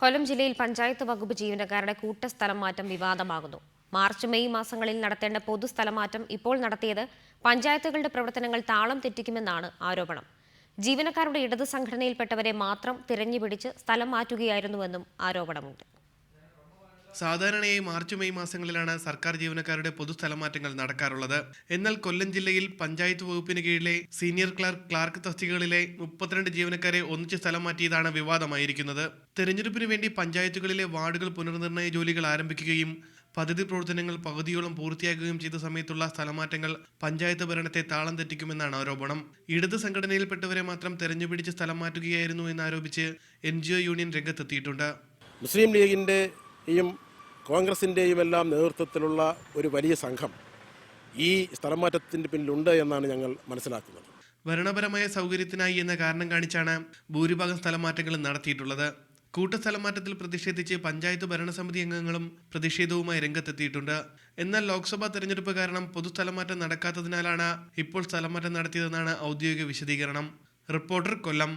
കൊല്ലം ജില്ലയിൽ പഞ്ചായത്ത് വകുപ്പ് ജീവനക്കാരുടെ കൂട്ടസ്ഥലം മാറ്റം വിവാദമാകുന്നു. മാർച്ച് മെയ് മാസങ്ങളിൽ നടത്തേണ്ട പൊതു മാറ്റം ഇപ്പോൾ നടത്തിയത് പഞ്ചായത്തുകളുടെ പ്രവർത്തനങ്ങൾ താളം തെറ്റിക്കുമെന്നാണ് ആരോപണം. ജീവനക്കാരുടെ ഇടത് സംഘടനയിൽപ്പെട്ടവരെ മാത്രം തിരഞ്ഞുപിടിച്ച് സ്ഥലം മാറ്റുകയായിരുന്നുവെന്നും ആരോപണമുണ്ട്. സാധാരണയായി മാർച്ച് മെയ് മാസങ്ങളിലാണ് സർക്കാർ ജീവനക്കാരുടെ പൊതുസ്ഥലമാറ്റങ്ങൾ നടക്കാറുള്ളത്. എന്നാൽ കൊല്ലം ജില്ലയിൽ പഞ്ചായത്ത് വകുപ്പിന് കീഴിലെ സീനിയർ ക്ലർക്ക് ക്ലാർക്ക് തസ്തികകളിലെ മുപ്പത്തിരണ്ട് ജീവനക്കാരെ ഒന്നിച്ച് സ്ഥലം മാറ്റിയതാണ് വിവാദമായിരിക്കുന്നത്. തെരഞ്ഞെടുപ്പിന് വേണ്ടി പഞ്ചായത്തുകളിലെ വാർഡുകൾ പുനർനിർണയ ജോലികൾ ആരംഭിക്കുകയും പദ്ധതി പ്രവർത്തനങ്ങൾ പകുതിയോളം പൂർത്തിയാക്കുകയും ചെയ്ത സമയത്തുള്ള സ്ഥലമാറ്റങ്ങൾ പഞ്ചായത്ത് ഭരണത്തെ താളം തെറ്റിക്കുമെന്നാണ് ആരോപണം. ഇടത് സംഘടനയിൽപ്പെട്ടവരെ മാത്രം തെരഞ്ഞുപിടിച്ച് സ്ഥലം മാറ്റുകയായിരുന്നു എന്നാരോപിച്ച് എൻ യൂണിയൻ രംഗത്തെത്തിയിട്ടുണ്ട്. മുസ്ലിം ലീഗിന്റെയും കോൺഗ്രസിന്റെയും എല്ലാം നേതൃത്വത്തിലുള്ള ഒരു വലിയ സംഘം ഈ സ്ഥലമാറ്റത്തിന്റെ പിന്നിലുണ്ട് എന്നാണ് ഞങ്ങൾ മനസ്സിലാക്കുന്നത്. ഭരണപരമായ സൗകര്യത്തിനായി എന്ന കാരണം കാണിച്ചാണ് ഭൂരിഭാഗം സ്ഥലമാറ്റങ്ങളും നടത്തിയിട്ടുള്ളത്. കൂട്ടസ്ഥലമാറ്റത്തിൽ പ്രതിഷേധിച്ച് പഞ്ചായത്ത് ഭരണസമിതി അംഗങ്ങളും പ്രതിഷേധവുമായി രംഗത്തെത്തിയിട്ടുണ്ട്. എന്നാൽ ലോക്സഭാ തെരഞ്ഞെടുപ്പ് കാരണം പൊതുസ്ഥലമാറ്റം നടക്കാത്തതിനാലാണ് ഇപ്പോൾ സ്ഥലമാറ്റം നടത്തിയതെന്നാണ് ഔദ്യോഗിക വിശദീകരണം. റിപ്പോർട്ടർ കൊല്ലം.